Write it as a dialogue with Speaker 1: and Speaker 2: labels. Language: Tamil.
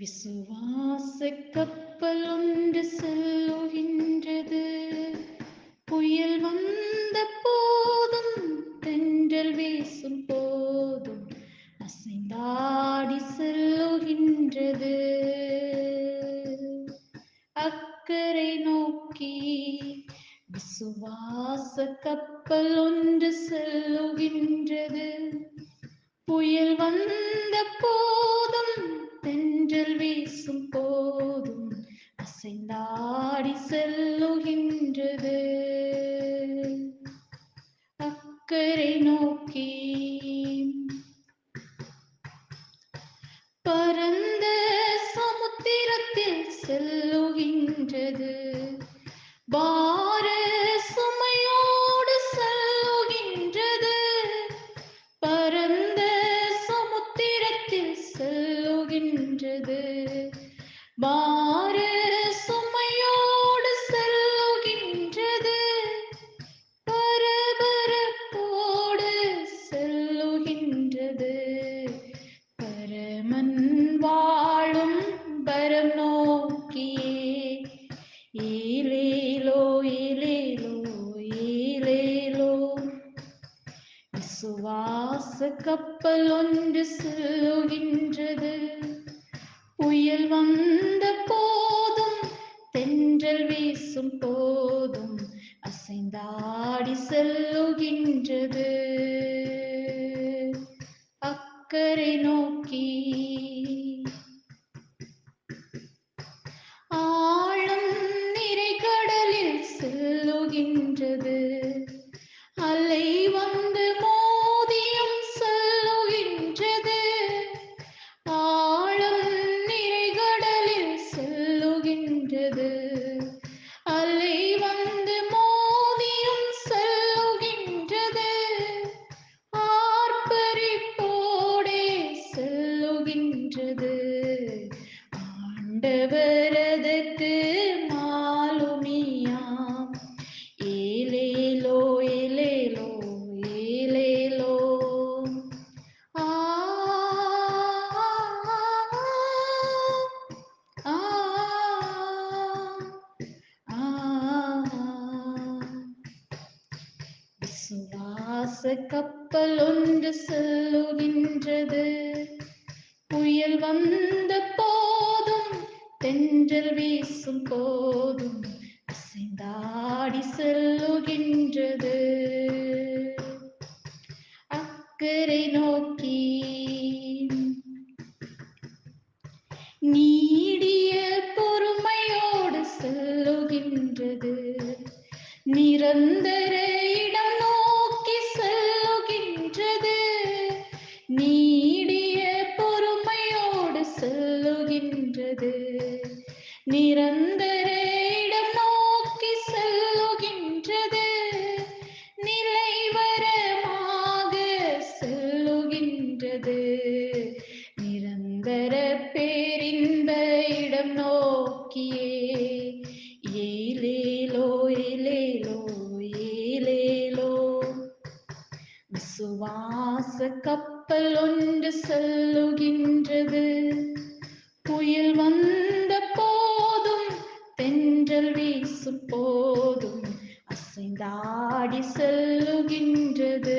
Speaker 1: விசுவாச கப்பல் ஒன்று செல்லுகின்றது. புயல் வந்த போதும் தென்றல் வீசும் போதும் அசைந்தாடி செல்லுகின்றது. அக்கறை நோக்கி விசுவாச கப்பல் ஒன்று செல்லுகின்றது. புயல் வந்த போதும் தென்றல் அக்கறை நோக்கி. பரந்த சமுத்திரத்தில் செல்லுகின்றது. பா கப்பல் ஒன்று செல்லுகின்றது புயல் வந்த போதும் தென்றல் வீசும் போதும் அசைந்தாடி செல்லுகின்றது. அக்கறை நோக்கி ஆழம் நிறை கடலில் செல்லுகின்றது. செல்லுகின்றது ஆண்டவரதற்கு மாலுமியாம் ஏலேலோ ஏலேலோ ஏலேலோ ஆ விசுவாச கப்பல் ஒன்று செல்லுகின்றது புயல் வந்த போதும் தென்றல் வீசும் போதும் அசைந்தாடி செல்லுகின்றது. அக்கறை நிரந்தர இடம் நோக்கி செல்லுகின்றது. நிலைவரமாக செல்லுகின்றது. நிரந்தர பேரின்ப இடம் நோக்கியே. ஏலேலோ ஏலேலோ ஏலேலோ விசுவாச கப்பல் ஒன்று செல்லுகின்றது. புயல் வந்த போ ஊஞ்சல் வீசு போதும் அசைந்தாடி செல்லுகின்றது